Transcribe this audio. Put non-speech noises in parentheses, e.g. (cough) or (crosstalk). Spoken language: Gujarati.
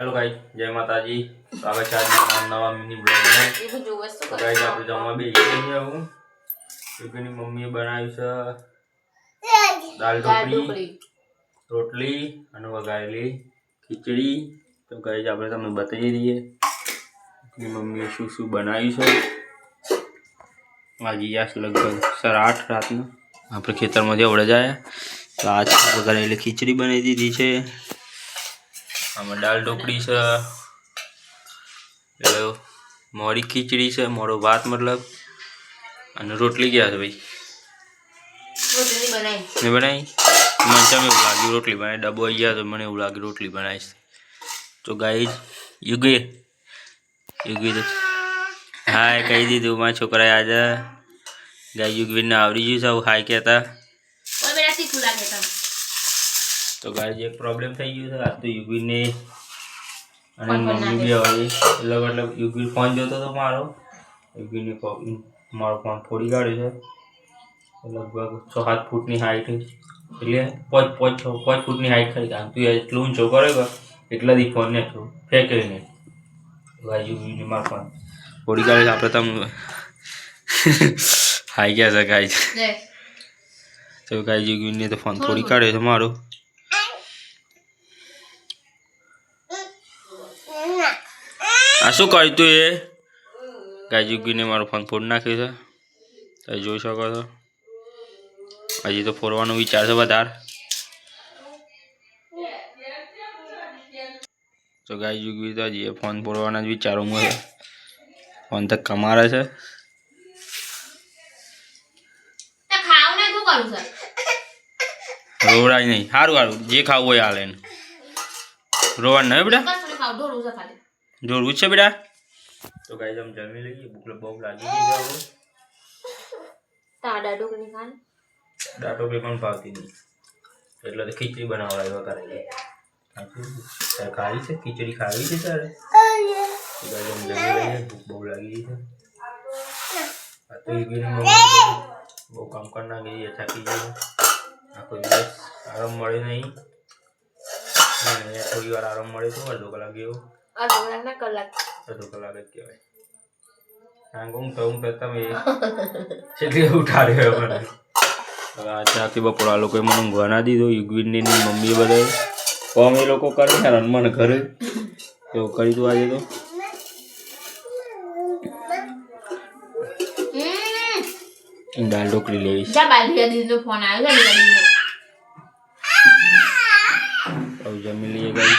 હેલો ગાઈ જય માતાજી. સ્વાગત છે આજના નવા મિની બ્લોગમાં તો ગાઈસ આપણે જમવા બે ગયા હું. યુગીની મમ્મીએ બનાવ્યું છે દાળ ઢોકળી રોટલી અને વઘારેલી ખીચડી. તો ગાઈ આપણે તમને બતાવી દઈએ મમ્મીએ શું શું બનાવ્યું છે. વાગી ગયા લગભગ સર આઠ રાતના. આપણે ખેતરમાંથી અવડે જાય. તો આજ વઘારેલી ખીચડી બનાવી દીધી છે. આમાં દાળ ઢોકળી છે. મોડી ખીચડી છે મોડો ભાત મતલબ. અને રોટલી ગયા છે ભાઈ? મેં બનાવી મને ચમ એવું લાગ્યું રોટલી બનાવી ડબ્બો આવી ગયા તો મને એવું લાગ્યું રોટલી બનાવીશ તો ગાઈ યુગે. યુગે હાય કહી દીધું મારા છોકરાએ આજે. ગાય યુગવીરને આવડી ગયું છે આવું હાય કહેતા ઓય બેટા તીખું લાગે તને તો ગાય એક પ્રોબ્લેમ થઈ ગયો છે. આજ તો યુગીને અને મમ્મી બી હવે એટલે મતલબ યુગી ફોન જોતો હતો મારો. યુગીને મારો ફોન ફોડી કાઢ્યો છે. લગભગ છ સાત ફૂટની હાઈટ એટલે પાંચ પાંચ છ પાંચ ફૂટની હાઈટ ખરી. કારણ તું એટલું ઊંચો કરે કે એટલાથી ફોન ને છું ફેંકે નહીં યુગીને મારો ફોન ફોડી કાઢ્યો આપણે તમે (laughs) હાઈ ગયા છે ગાય તો ગાય યુગીને તો ફોન ફોડી કાઢ્યો છે મારો. આ શું કર્યું તું એ? ગાયજુગીને મારો ફોન ફોડ નાખ્યો છે. તમે જોઈ શકો છો. હજી તો ફોડવાનો વિચાર છે વધારે. તો ગાયજુગી તો હજી એ ફોન ફોડવાના જ વિચારોમાં છે. ફોન તો કમારે છે. રોવડાય નહીં. સારું સારું જે ખાવું હોય હાલે રોવાનું નહીં બેટા? જોડવું જ છે બેટા. તો ગાય આમ જમી લઈએ. ભૂખ બહુ લાગી ગઈ છે હવે તાડા ઢોકળી ખાન દાટો બી પણ ભાવતી નહીં. એટલે તો ખીચડી બનાવવા આવ્યા કરે તારે ખાવી છે? ખીચડી ખાવી છે તારે? તો આમ જમી લઈએ. ભૂખ બહુ લાગી ગઈ છે. આ તો ઈગીની મમ્મી બહુ કામ કરી નાખી છે થાકી ગઈ છે. આખો દિવસ આરામ મળે નહીં. થોડી વાર આરામ મળે તો અડધો કલાક જેવો. અડધો કલાક ના કલાક અડધો કલાક જ કહેવાય કારણ કે હું તો હું તો તમે કેટલી ઉઠાડ્યો મને હવે આજે આખી બપોર આ લોકોએ મને ઊંઘવા ના દીધો યુગવીનની મમ્મી બધા કોમ એ લોકો કરે મને ઘરે એવું કરી દઉં આજે તો હમ દાળ ઢોકળી લેવી જા બાલિયા દીદીનો ફોન આવ્યો છે દીદીનો હવે જમી લઈએ ગઈ